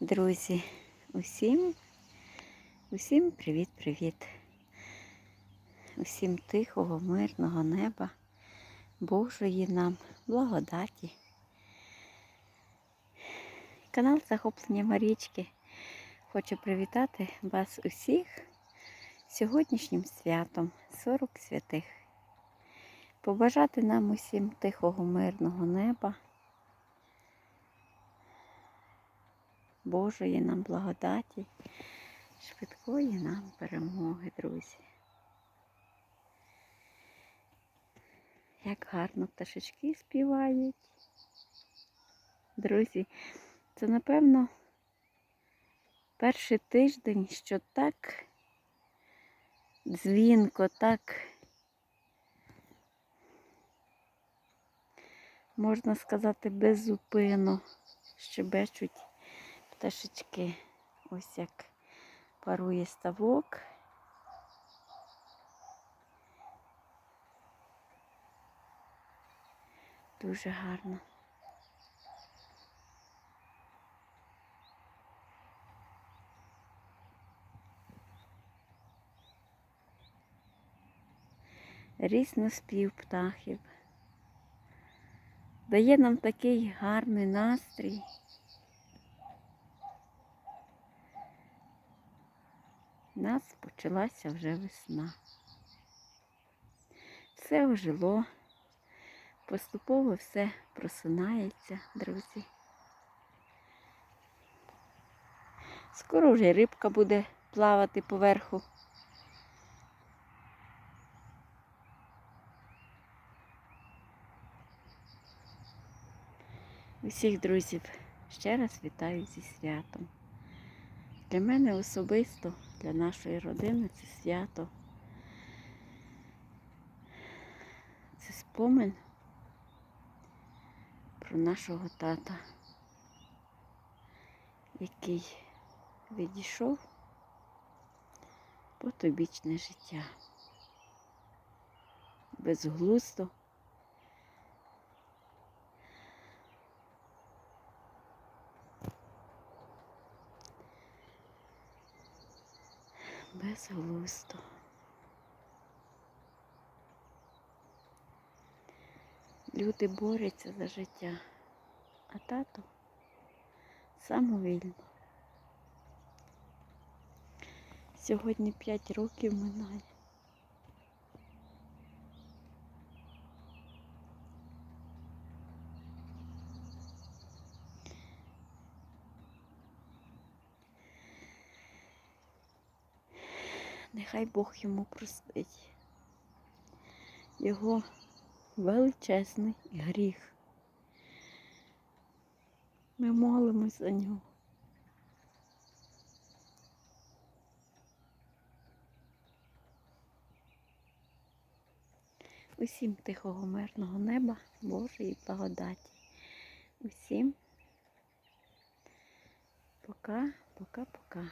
Друзі, усім, усім привіт-привіт. Усім тихого, мирного неба, Божої нам благодаті. Канал Захоплення Марічки хочу привітати вас усіх сьогоднішнім святом 40 святих. Побажати нам усім тихого, мирного неба. Божої нам благодаті, швидкої нам перемоги, друзі. Як гарно пташечки співають. Друзі, це, напевно, перший тиждень, що так дзвінко, так, можна сказати, беззупинно щебечуть пташечки. Ось як парує ставок. Дуже гарно. Різно спів птахів. Дає нам такий гарний настрій. У нас почалася вже весна. Все ожило, поступово все просинається, друзі. Скоро вже рибка буде плавати поверху. Усіх друзів ще раз вітаю зі святом. Для мене особисто, для нашої родини це свято. Це спомин про нашого тата, який відійшов потобічне життя. Безглуздо. Безглуздо. Люди борються за життя, а тато самовільно. Сьогодні 5 років минає. Нехай Бог йому простить. Його величезний гріх. Ми молимось за нього. Усім тихого мирного неба, Божої благодаті. Усім пока, пока, пока.